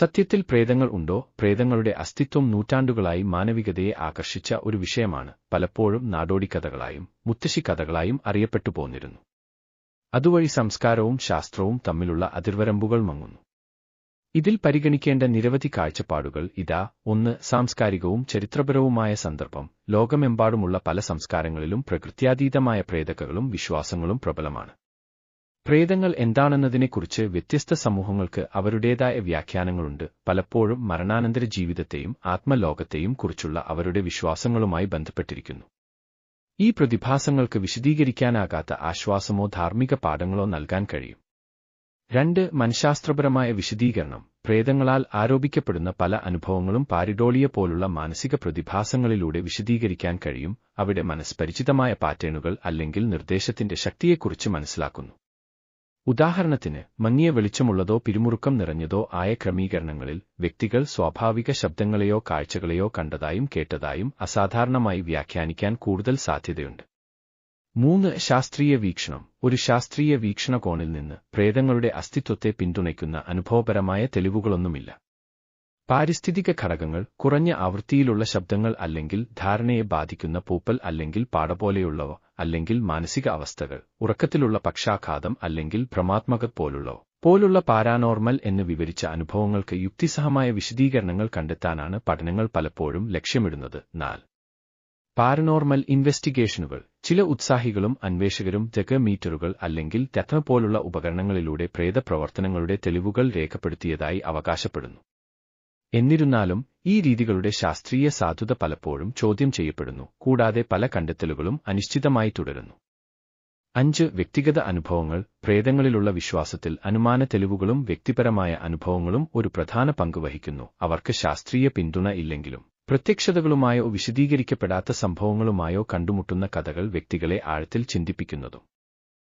സത്യത്തിൽ പ്രേതങ്ങൾ ഉണ്ടോ? പ്രേതങ്ങളുടെ അസ്തിത്വം നൂറ്റാണ്ടുകളായി മാനവികതയെ ആകർഷിച്ച ഒരു വിഷയമാണ്. പലപ്പോഴും നാടോടിക്കഥകളായും മുത്തശ്ശിക്കഥകളായും അറിയപ്പെട്ടു പോന്നിരുന്നു. അതുവഴി സംസ്കാരവും ശാസ്ത്രവും തമ്മിലുള്ള അതിർവരമ്പുകൾ മങ്ങുന്നു. ഇതിൽ പരിഗണിക്കേണ്ട നിരവധി കാഴ്ചപ്പാടുകൾ ഇതാ. ഒന്ന് സാംസ്കാരികവും ചരിത്രപരവുമായ സന്ദർഭം. ലോകമെമ്പാടുമുള്ള പല സംസ്കാരങ്ങളിലും പ്രകൃത്യാതീതമായ പ്രേതകകളും വിശ്വാസങ്ങളും പ്രബലമാണ്. പ്രേതങ്ങൾ എന്താണെന്നതിനെക്കുറിച്ച് വ്യത്യസ്ത സമൂഹങ്ങൾക്ക് അവരുടേതായ വ്യാഖ്യാനങ്ങളുണ്ട്. പലപ്പോഴും മരണാനന്തര ജീവിതത്തെയും ആത്മലോകത്തെയും കുറിച്ചുള്ള അവരുടെ വിശ്വാസങ്ങളുമായി ബന്ധപ്പെട്ടിരിക്കുന്നു. ഈ പ്രതിഭാസങ്ങൾക്ക് വിശദീകരിക്കാനാകാത്ത ആശ്വാസമോ ധാർമ്മിക പാഠങ്ങളോ നൽകാൻ കഴിയും. രണ്ട് മനഃശാസ്ത്രപരമായ വിശദീകരണം. പ്രേതങ്ങളാൽ ആരോപിക്കപ്പെടുന്ന പല അനുഭവങ്ങളും പാരിഡോളിയ പോലുള്ള മാനസിക പ്രതിഭാസങ്ങളിലൂടെ വിശദീകരിക്കാൻ കഴിയും. അവിടെ മനസ്പരിചിതമായ പാറ്റേണുകൾ അല്ലെങ്കിൽ നിർദ്ദേശത്തിന്റെ ശക്തിയെക്കുറിച്ച് മനസ്സിലാക്കുന്നു. ഉദാഹരണത്തിന് മങ്ങിയ വെളിച്ചമുള്ളതോ പിരിമുറുക്കം നിറഞ്ഞതോ ആയ ക്രമീകരണങ്ങളിൽ വ്യക്തികൾ സ്വാഭാവിക ശബ്ദങ്ങളെയോ കാഴ്ചകളെയോ കണ്ടതായും കേട്ടതായും അസാധാരണമായി വ്യാഖ്യാനിക്കാൻ കൂടുതൽ സാധ്യതയുണ്ട്. മൂന്ന് ശാസ്ത്രീയ വീക്ഷണം. ഒരു ശാസ്ത്രീയ വീക്ഷണകോണിൽ നിന്ന് പ്രേതങ്ങളുടെ അസ്തിത്വത്തെ പിന്തുണയ്ക്കുന്ന അനുഭവപരമായ തെളിവുകളൊന്നുമില്ല. പാരിസ്ഥിതിക ഘടകങ്ങൾ കുറഞ്ഞ ആവൃത്തിയിലുള്ള ശബ്ദങ്ങൾ അല്ലെങ്കിൽ ധാരണയെ ബാധിക്കുന്ന പൂപ്പൽ അല്ലെങ്കിൽ പാട പോലെയുള്ളവ അല്ലെങ്കിൽ മാനസിക അവസ്ഥകൾ ഉറക്കത്തിലുള്ള പക്ഷാഘാതം അല്ലെങ്കിൽ ഭ്രമാത്മക പോലുള്ളവ. പോലുള്ള പാരാനോർമൽ എന്ന് വിവരിച്ച അനുഭവങ്ങൾക്ക് യുക്തിസഹമായ വിശദീകരണങ്ങൾ കണ്ടെത്താനാണ് പഠനങ്ങൾ പലപ്പോഴും ലക്ഷ്യമിടുന്നത്. നാല്. പാരനോർമൽ ഇൻവെസ്റ്റിഗേഷനുകൾ. ചില ഉത്സാഹികളും അന്വേഷകരും ജഗമീറ്ററുകൾ അല്ലെങ്കിൽ തെത്ര പോലുള്ള ഉപകരണങ്ങളിലൂടെ പ്രേതപ്രവർത്തനങ്ങളുടെ തെളിവുകൾ രേഖപ്പെടുത്തിയതായി അവകാശപ്പെടുന്നു. എന്നിരുന്നാലും ഈ രീതികളുടെ ശാസ്ത്രീയ സാധുത പലപ്പോഴും ചോദ്യം ചെയ്യപ്പെടുന്നു കൂടാതെ പല കണ്ടെത്തലുകളും അനിശ്ചിതമായി തുടരുന്നു. അഞ്ച് വ്യക്തിഗത അനുഭവങ്ങൾ പ്രേതങ്ങളിലുള്ള വിശ്വാസത്തിൽ അനുമാന തെളിവുകളും വ്യക്തിപരമായ അനുഭവങ്ങളും ഒരു പ്രധാന പങ്ക് വഹിക്കുന്നു. അവർക്ക് ശാസ്ത്രീയ പിന്തുണ ഇല്ലെങ്കിലും പ്രത്യക്ഷതകളുമായോ വിശദീകരിക്കപ്പെടാത്ത സംഭവങ്ങളുമായോ കണ്ടുമുട്ടുന്ന കഥകൾ വ്യക്തികളെ ആഴത്തിൽ ചിന്തിപ്പിക്കുന്നതും.